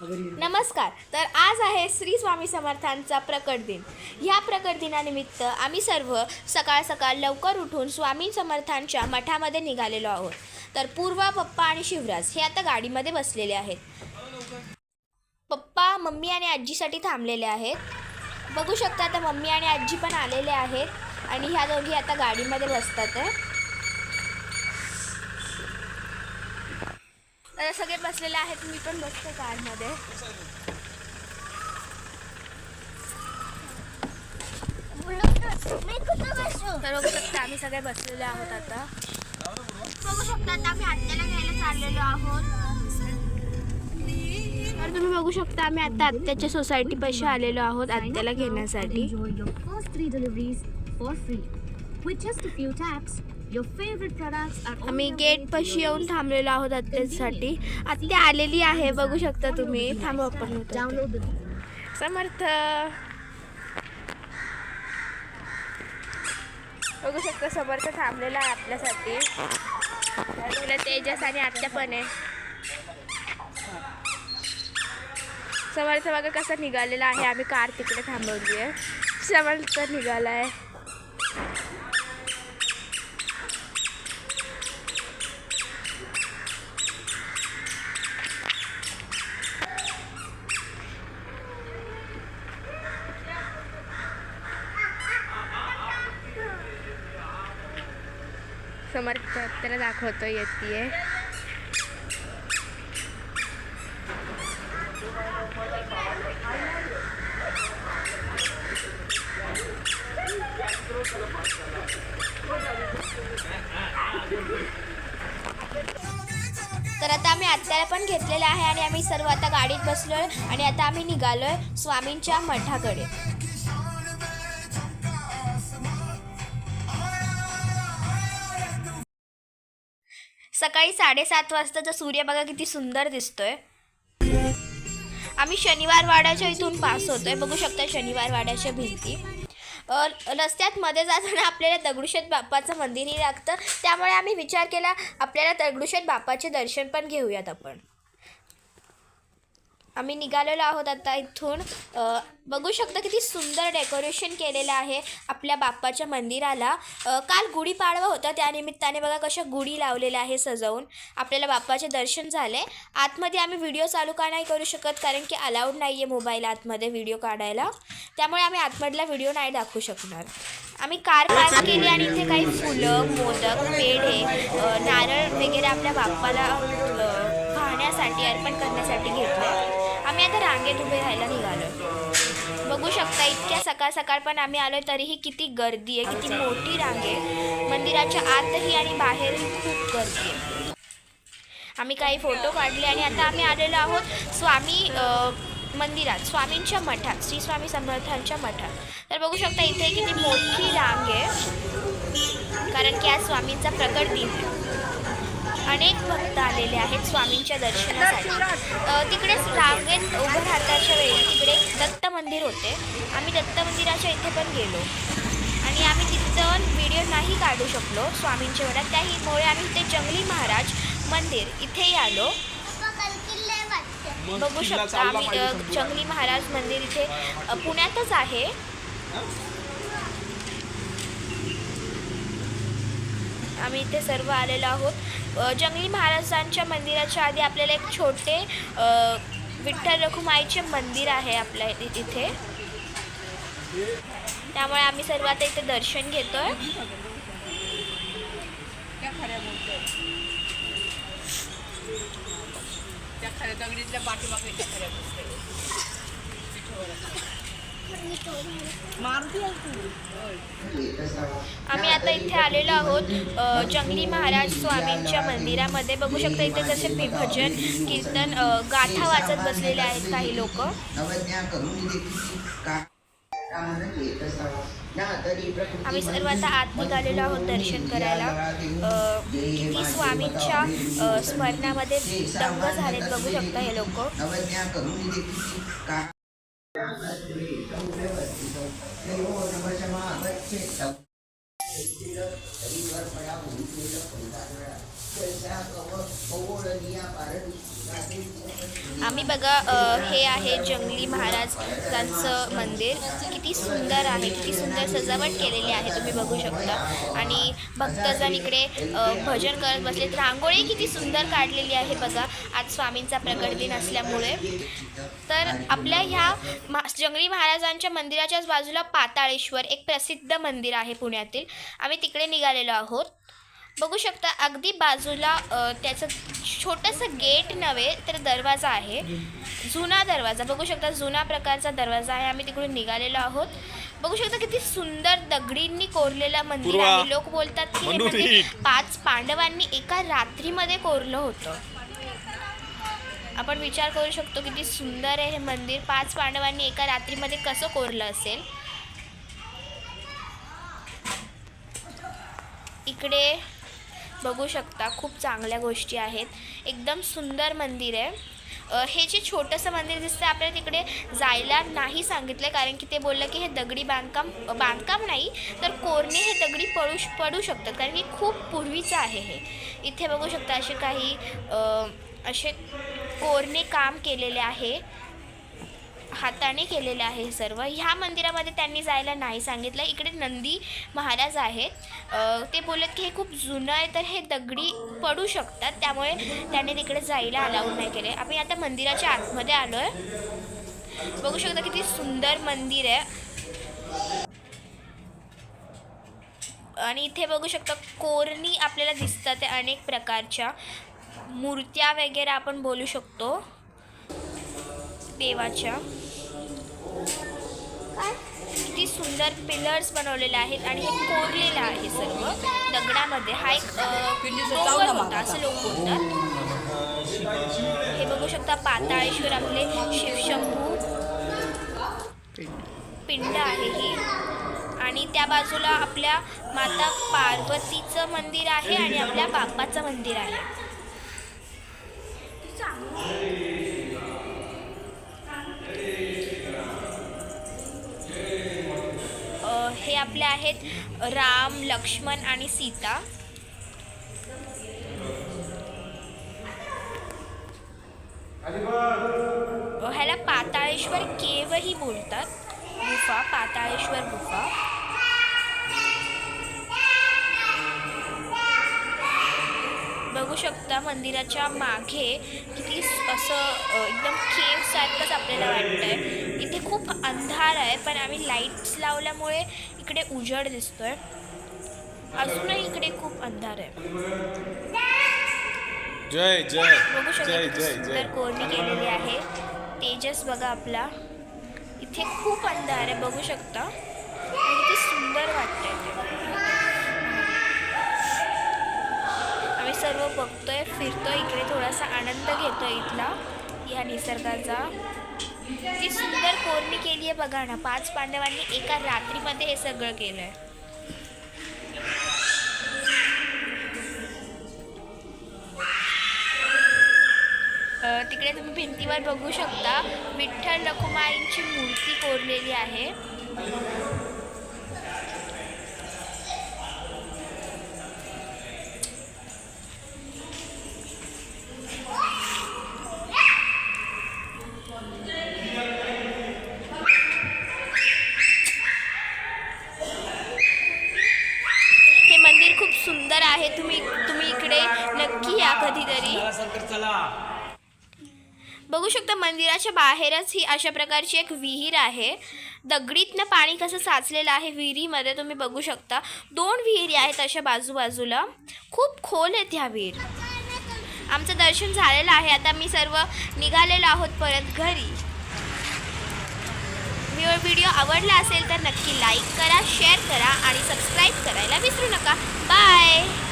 नमस्कार. तर आज आहे श्री स्वामी समर्थांचा प्रकट दिन. ह्या प्रकट दिनानिमित्त आम्ही सर्व सकाळ सकाळ लवकर उठून स्वामी समर्थांच्या मठामध्ये निघालेलो आहोत. तर पूर्वा पप्पा आणि शिवराज हे आता गाडीमध्ये बसलेले आहेत. पप्पा मम्मी आणि आजीसाठी थांबलेले आहेत. बघू शकता आता मम्मी आणि आजी पण आलेले आहेत आणि ह्या दोघी आता गाडीमध्ये बसतात आहे सगळे बसलेले आहेत. मी पण बसते कारमध्ये. तर बघू शकता आम्ही सगळे बसलेले आहोत आता. बघू शकता आता आम्ही आत्याला घ्यायला चाललेलो आहोत. तर तुम्ही बघू शकता आम्ही आता आत्याच्या सोसायटी पाशी आलेलो आहोत आत्याला घेण्यासाठी. आम्ही गेट पाशी येऊन थांबलेलो आहोत आत्यासाठी आत्या आलेली आहे बघू शकता तुम्ही. थांबा आपण समर्थ. बघू शकता समर्थ थांबलेला आहे आपल्यासाठी. तेजस आणि आत्या पण आहे. समर्थ बघा कसा निघालेला आहे. आम्ही कार तिकडे थांबवली आहे समर्थ निघाला आहे समर्थ त्याला दाखवतो येते तर आता आम्ही आत्याला पण घेतलेलं आहे आणि आम्ही सर्व आता गाडीत बसलोय आणि आता आम्ही निघालोय स्वामींच्या मठाकडे. सकाळी साडेसात वाजताचा सूर्य बघा किती सुंदर दिसतोय. आम्ही शनिवार वाड्याच्या इथून पास होतोय. बघू शकता शनिवार वाड्याच्या भिंती रस्त्यात मध्ये जाताना आपल्याला दगडूशेठ बाप्पाचं मंदिरही लागतं. त्यामुळे आम्ही विचार केला आपल्याला दगडूशेठ बाप्पाचे दर्शन पण घेऊयात आपण. आम्ही निघालेलो आहोत आता इथून. बघू शकता किती सुंदर डेकोरेशन केलेलं आहे आपल्या बाप्पाच्या मंदिराला. काल गुढीपाडवा होता त्यानिमित्ताने बघा कशा गुढी लावलेल्या आहे सजवून. आपल्याला बाप्पाचे दर्शन झाले. आतमध्ये आम्ही व्हिडिओ चालू का नाही करू शकत कारण की अलाउड नाही आहे मोबाईल आतमध्ये व्हिडिओ काढायला. त्यामुळे आम्ही आतमधला व्हिडिओ नाही दाखवू शकणार. आम्ही कार पास केली आणि इथे काही फुलं मोदक पेढे नारळ वगैरे आपल्या बाप्पाला पाहण्यासाठी वाहण्यासाठी अर्पण करण्यासाठी घेतलं. आम्ही आता रांगेत उभे राहायला निघालो बघू शकता इतक्या सकाळ सकाळ पण आम्ही आलोय तरीही किती गर्दी आहे किती मोठी रांग आहे. मंदिराच्या आतही आणि बाहेरही खूप गर्दी आहे. आम्ही काही फोटो काढले आणि आता आम्ही आलेलो आहोत स्वामी मंदिरात स्वामींच्या मठात श्री स्वामी समर्थांच्या मठात. तर बघू शकता इथे किती मोठी रांग आहे कारण की आज स्वामींचा प्रकट दिन आहे. अनेक भक्त आलेले आहेत स्वामींच्या दर्शनासाठी. तिकडेच रांगेत उभं राहताच्या वेळी तिकडे दत्त मंदिर होते. आम्ही दत्त मंदिराच्या इथे पण गेलो. आणि आम्ही तिथं व्हिडिओ नाही काढू शकलो स्वामींच्या वेळात. त्याहीमुळे आम्ही ते जंगली महाराज मंदिर इथेही आलो. बघू शकता आम्ही जंगली महाराज मंदिर इथे पुण्यातच आहे. आम्ही इथे सर्व आलेलो आहोत. जंगली महाराजांच्या मंदिराच्या आधी आपल्याला एक छोटे विठ्ठल रखुमाईचे मंदिर आहे आपल्या इथे. त्यामुळे आम्ही सर्व आता इथे दर्शन घेतोय. आहे त्या खऱ्या दगडीतल्या पाठीमागे खऱ्या आम्ही आता इथे आलेलो आहोत जंगली महाराज स्वामींच्या मंदिरामध्ये. बघू शकता इथे जसे भजन कीर्तन गाथा वाजत बसलेले आहेत काही लोक. आम्ही सर्व आता आत निघालेलो आहोत दर्शन करायला. किती स्वामींच्या स्मरणामध्ये दंग झालेत बघू शकता हे लोक. Thank you. आम्ही बघा हे आहे जंगली महाराजांचं मंदिर. किती सुंदर आहे किती सुंदर सजावट केलेली आहे तुम्ही बघू शकता. आणि भक्तजण इकडे भजन करत बसलेत. रांगोळी किती सुंदर काढलेली आहे बघा आज स्वामींचा प्रकट दिन असल्यामुळे. तर आपल्या ह्या मा जंगली महाराजांच्या मंदिराच्याच बाजूला पाताळेश्वर एक प्रसिद्ध मंदिर आहे पुण्यातील. आम्ही तिकडे निघालेलो आहोत. बघू शकता अगदी बाजूला त्याचं छोटंसं गेट नव्हे तर दरवाजा आहे. जुना दरवाजा. बघू शकता जुना प्रकारचा दरवाजा आहे. आम्ही तिकडून निघालेलो आहोत. बघू शकता किती सुंदर दगडींनी कोरलेलं मंदिर आहे. लोक बोलतात की मंदिर नीट. पाच पांडवांनी एका रात्रीमध्ये कोरलं होतं. आपण विचार करू शकतो किती सुंदर आहे हे मंदिर. पाच पांडवांनी एका रात्रीमध्ये कसं कोरलं असेल? इकडे बघू शकता खूप चांगल्या गोष्टी आहेत. एकदम सुंदर मंदिर आहे. हे जे छोटंसं मंदिर दिसतं आपल्याला तिकडे जायला नाही सांगितलं कारण की ते बोललं की हे दगडी बांधकाम बांधकाम नाही तर कोरणे हे दगडी पडू पडू शकतात कारण की खूप पूर्वीचं आहे हे. इथे बघू शकता असे काही असे कोरणे काम केलेले आहे. हाताने केलेले आहे हे सर्व. ह्या मंदिरामध्ये त्यांनी जायला नाही सांगितलं. इकडे नंदी महाराज आहेत. ते बोलत की हे खूप जुनं आहे तर हे दगडी पडू शकतात. त्यामुळे त्यांनी तिकडे जायला अलाउड नाही केले. आम्ही आता मंदिराच्या आतमध्ये आलो आहे बघू शकता किती सुंदर मंदिर आहे. आणि इथे बघू शकता कोरणी आपल्याला दिसतात आहे अनेक प्रकारच्या. मूर्त्या वगैरे आपण बोलू शकतो. देवाच्या. किती सुंदर पिलर्स बनवलेले आहेत आणि हे कोरलेलं आहे सर्व दगडामध्ये. हा एक डोंगर होता असं लोक बोलतात हे बघू शकता पाताळेश्वर आपले शिवशंभू. पिंड आहे ही. आणि त्या बाजूला आपल्या माता पार्वतीचं मंदिर आहे आणि आपल्या बाप्पाचं मंदिर आहे. हे आपले आहेत राम लक्ष्मण आणि सीता. ह्याला पाताळेश्वर केवही बोलतात. गुफा पाताळेश्वर गुफा. बघू शकता मंदिराच्या मागे किती असं एकदम केव सारखंच आपल्याला वाटतंय. इथे खूप अंधार आहे पण आम्ही लाईट्स लावल्यामुळे इकडे उजड दिसतोय. अजूनही इकडे खूप अंधार आहे. जय जय बघू शकता कोरणी केलेली आहे. तेजस बघा आपला. इथे खूप अंधार आहे बघू शकता. आणि किती सुंदर वाटतंय आम्ही सर्व बघतोय फिरतोय इकडे थोडासा आनंद घेतोय इथला या निसर्गाचा. ती सुंदर कोरणी केली आहे बघा ना. पाच पांडवांनी एका रात्रीमध्ये हे सगळं केलं आहे तिकडे तुम्ही भिंतीवर बघू शकता. विठ्ठल रखुमाईंची मूर्ती कोरलेली आहे. आहे. तुम्ही तुम्ही इकडे नक्की या कधीतरी. बघू शकता मंदिराच्या बाहेरच ही अशा प्रकारची एक विहीर आहे. दगडीतनं पाणी कसं साचलेलं आहे विहिरीमध्ये तुम्ही बघू शकता. दोन विहिरी आहेत अशा बाजूबाजूला. खूप खोल आहेत ह्या विहीर. आमचं दर्शन झालेलं आहे. आता मी सर्व निघालेलो आहोत परत घरी. व्हिडिओ आवडला असेल तर नक्की लाईक करा शेअर करा आणि सबस्क्राईब करायला विसरू नका. बाय!